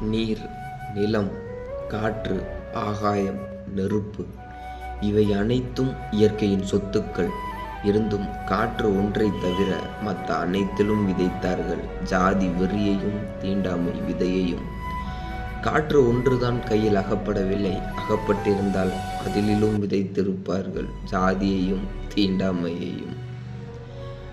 நீர் நிலம் காற்று ஆகாயம் நெருப்பு இவை அனைத்தும் இயற்கையின் சொத்துக்கள். இருந்தும் காற்று ஒன்றை தவிர மற்ற அனைத்திலும் விதைத்தார்கள். ஜாதி வெறியையும் தீண்டாமை விதையையும். காற்று ஒன்றுதான் கையில் அகப்படவில்லை. அகப்பட்டிருந்தால் அதிலும் விதைத்திருப்பார்கள். ஜாதியையும் தீண்டாமையையும்.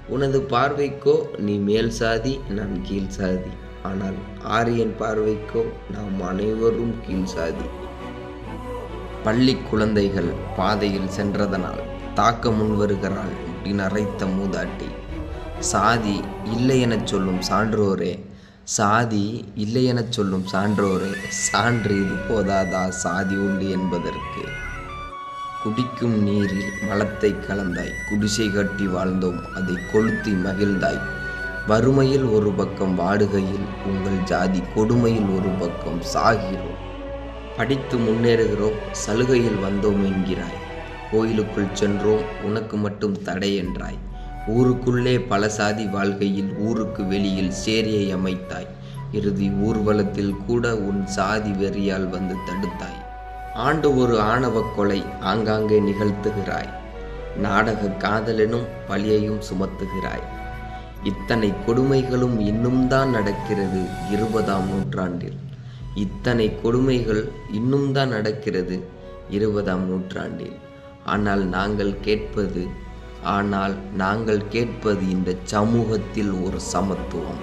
உனது பார்வைக்கோ நீ மேல் சாதி நான் கீழ் சாதி. ஆனால் ஆரியன் பார்வைக்கோ நாம் அனைவரும் கீழ் சாதி. பள்ளி குழந்தைகள் பாதையில் சென்றதனால் தாக்க முன்வருகிறாள் நரைத்த மூதாட்டி. சாதி இல்லை எனச் சொல்லும் சான்றோரே சாதி இல்லை எனச் சொல்லும் சான்றோரே சான்று இது போதாதா? சாதி உண்டு என்பதற்கு. குடிக்கும் நீரில் மலத்தை கலந்தாய் குடிசை கட்டி வாழ்ந்தோம் அதை கொளுத்தி மகிழ்ந்தாய். வறுமையில் ஒரு பக்கம் வாடுகையில் உங்கள் ஜாதி கொடுமையில் ஒரு பக்கம் சாகிறோம். படித்து முன்னேறுகிறோம் சலுகையில் வந்தோம் என்கிறாய். கோயிலுக்குள் சென்றோம் உனக்கு மட்டும் தடை என்றாய். ஊருக்குள்ளே பல சாதி வாழ்கையில் ஊருக்கு வெளியில் சேரியை அமைத்தாய். இறுதி ஊர்வலத்தில் கூட உன் சாதி வெறியால் வந்து தடுத்தாய். ஆண்டு ஒரு ஆணவக் கொலை ஆங்காங்கே நிகழ்த்துகிறாய். நாடக காதலெனும் பழியையும் சுமத்துகிறாய். இத்தனை கொடுமைகளும் இன்னும் தான் நடக்கிறது இருபதாம் நூற்றாண்டில். இத்தனை கொடுமைகள் இன்னும் தான் நடக்கிறது இருபதாம் நூற்றாண்டில். ஆனால் நாங்கள் கேட்பது ஆனால் நாங்கள் கேட்பது இந்த சமூகத்தில் ஒரு சமத்துவம்.